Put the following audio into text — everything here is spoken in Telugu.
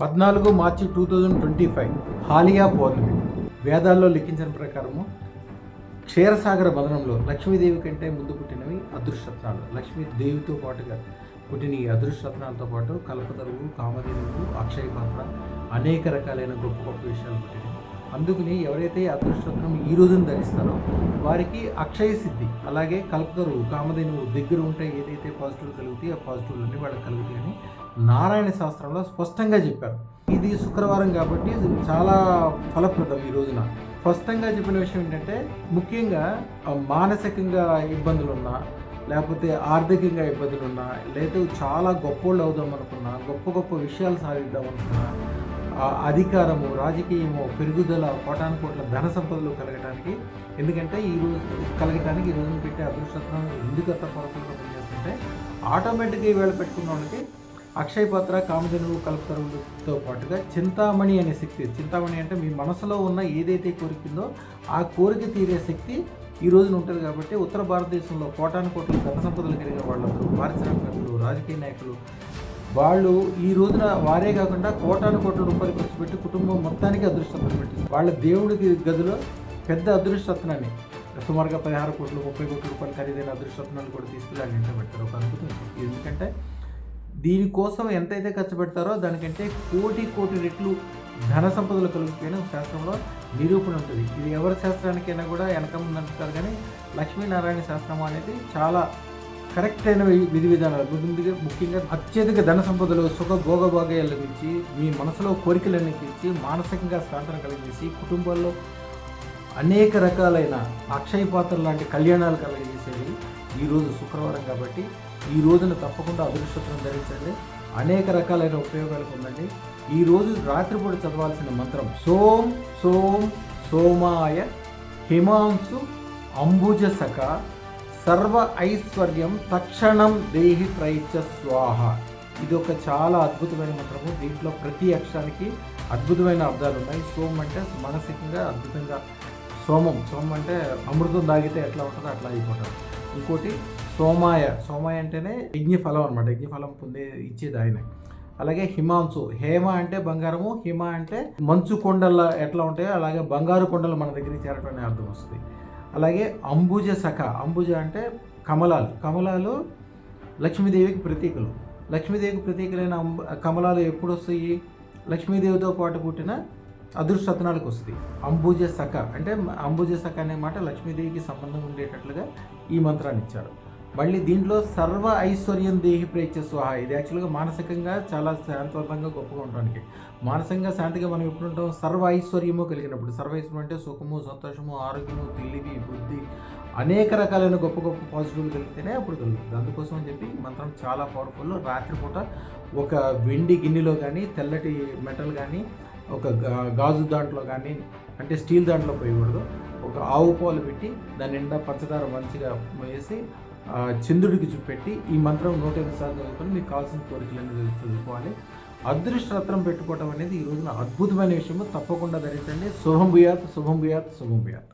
పద్నాలుగు మార్చి టూ థౌజండ్ ట్వంటీ ఫైవ్ హాలియా పౌర్ణమి. వేదాల్లో లిఖించిన ప్రకారము క్షీరసాగర మదనంలో లక్ష్మీదేవి కంటే ముందు పుట్టినవి అదృష్టరత్నాలు. లక్ష్మీదేవితో పాటుగా పుట్టిన ఈ అదృష్టరత్నాలతో పాటు కల్పతరువు కామధేనువు అక్షయ పాత్ర అనేక రకాలైన గొప్ప గొప్ప విషయాలు పుట్టినవి. అందుకని ఎవరైతే అదృష్టత్నం అదృష్టరత్నం ఈ రోజున ధరిస్తారో వారికి అక్షయ సిద్ధి అలాగే కల్పతరువు కామధేనువు దగ్గర ఉంటే ఏదైతే పాజిటివ్ కలుగుతాయి ఆ పాజిటివ్లన్నీ వాళ్ళకి కలుగుతాయని నారాయణ శాస్త్రంలో స్పష్టంగా చెప్పారు ఇది శుక్రవారం కాబట్టి చాలా ఫలప్రదం ఈ రోజున. స్పష్టంగా చెప్పిన విషయం ఏంటంటే ముఖ్యంగా మానసికంగా ఇబ్బందులు ఉన్నా లేకపోతే ఆర్థికంగా ఇబ్బందులు ఉన్నా లేదా చాలా గొప్పోళ్ళు అవుదాం అనుకున్నా గొప్ప గొప్ప విషయాలు సాధిద్దాం అనుకున్నా అధికారము రాజకీయము పెరుగుదల కోటాను కోట్ల ధన సంపదలు కలగటానికి ఎందుకంటే ఈ రోజు కలగటానికి ఈ రోజున పెట్టే అదృష్టత్వం ఎందుకు అంత పరసంగా పనిచేస్తుంటే ఆటోమేటిక్గా ఈవేళ పెట్టుకున్న వాళ్ళకి అక్షయ పాత్ర కామధేనువు కల్పతరువులతో పాటుగా చింతామణి అనే శక్తి. చింతామణి అంటే మీ మనసులో ఉన్న ఏదైతే కోరికిందో ఆ కోరిక తీరే శక్తి ఈ రోజున ఉంటుంది కాబట్టి ఉత్తర భారతదేశంలో కోటాను కోట్ల ధన సంపదలు కలిగిన వాళ్ళందరూ పారిశ్రామికవేత్తలు రాజకీయ నాయకులు వాళ్ళు ఈ రోజున వారే కాకుండా కోటాను కోట్ల రూపాయలు ఖర్చు పెట్టి కుటుంబం మొత్తానికి అదృష్టం పెట్టిస్తారు వాళ్ళ దేవుడికి గదిలో పెద్ద అదృష్టత్నాన్ని సుమారుగా పదహారు కోట్లు ముప్పై కోట్ల రూపాయలు ఖరీదైన అదృష్టత్నాన్ని కూడా తీసుకురాని పెట్టారు. ఇంట్లో ఒక అద్భుతం ఎందుకంటే దీనికోసం ఎంతైతే ఖర్చు పెడతారో దానికంటే కోటి కోటి రెట్లు ధన సంపదలు కలుగుతాయని ఒక శాస్త్రంలో నిరూపణ ఉంటుంది. ఇది ఎవరి శాస్త్రానికైనా కూడా వెనక ముందు అంటారు కానీ లక్ష్మీనారాయణ శాస్త్రం అనేది చాలా కరెక్ట్ అయిన విధి విధానాలు. ముందుగా ముఖ్యంగా అత్యధిక ధన సంపదలు సుఖ భోగభాగ్యాల గురించి మీ మనసులో కోరికలన్నీ తీర్చి మానసికంగా శాంతన కలిగించేసి కుటుంబాల్లో అనేక రకాలైన అక్షయ పాత్ర లాంటి కళ్యాణాలు కలిగజేసేవి ఈరోజు శుక్రవారం కాబట్టి ఈ రోజున తప్పకుండా అదృష్టత్వం ధరించండి. అనేక రకాలైన ఉపయోగాలు పొందండి ఈ రోజు రాత్రిపూట చదవాల్సిన మంత్రం సోం సోం సోమాయ హిమాంసు అంబుజ సఖ సర్వ ఐశ్వర్యం తక్షణం దేహి ప్రైత్య స్వాహ. ఇది ఒక చాలా అద్భుతమైన మంత్రము. దీంట్లో ప్రతి అక్షరానికి అద్భుతమైన అర్థాలు ఉన్నాయి. సోమం అంటే మానసికంగా అద్భుతంగా సోమం సోమం అంటే అమృతం తాగితే ఎట్లా ఉంటుందో అట్లా అయిపోతుంది ఇంకోటి సోమాయ సోమాయ అంటేనే యజ్ఞ ఫలం అనమాట యజ్ఞఫలం పొందే ఇచ్చేది ఆయన. అలాగే హిమాంశు హేమ అంటే బంగారము హిమ అంటే మంచు కొండల ఎట్లా ఉంటాయో అలాగే బంగారు కొండలు మన దగ్గరికి చేరటం అర్థం వస్తుంది. అలాగే అంబుజ సఖ అంబుజ అంటే కమలాలు. కమలాలు లక్ష్మీదేవికి ప్రతీకలు. లక్ష్మీదేవికి ప్రతీకలైన అంబ కమలాలు ఎప్పుడు వస్తాయి లక్ష్మీదేవితో పాటు పుట్టిన అదృష్టత్నాలకు వస్తుంది అంబుజ సఖ అంటే అంబుజ సఖ అనే మాట లక్ష్మీదేవికి సంబంధం ఉండేటట్లుగా ఈ మంత్రాన్ని ఇచ్చారు. మళ్ళీ దీంట్లో సర్వ ఐశ్వర్యం దేహి ప్రేక్ష స్వాహ. ఇది యాక్చువల్గా మానసికంగా చాలా శాంతవంతంగా గొప్పగా ఉండడానికి. మానసికంగా శాంతిగా మనం ఎప్పుడు ఉంటాం సర్వ ఐశ్వర్యము కలిగినప్పుడు. సర్వ ఐశ్వర్యం అంటే సుఖము సంతోషము ఆరోగ్యము తెలివి బుద్ధి అనేక రకాలైన గొప్ప గొప్ప పాజిటివ్లు కలిగితేనే అప్పుడు కలుగుతుంది. అందుకోసం అని చెప్పి మంత్రం చాలా పవర్ఫుల్ రాత్రిపూట ఒక వెండి గిన్నెలో కానీ తెల్లటి మెటల్ కానీ ఒక గా- గాజు దాంట్లో కానీ అంటే స్టీల్ దాంట్లో పోయకూడదు. ఒక ఆవు పాలు పెట్టి దాని నిండా పంచదార మంచిగా వేసి చంద్రుడికి చూపెట్టి ఈ మంత్రం నూట ఎనిమిది సార్లు చదువుకొని మీకు కావాల్సిన కోరికలన్నీ చదువుకోవాలి. అదృష్ట రత్నం అనేది ఈ రోజున అద్భుతమైన విషయము. తప్పకుండా ధరించండి. శుభం భూయాత్ శుభం భూయాత్ శుభం భూయాత్.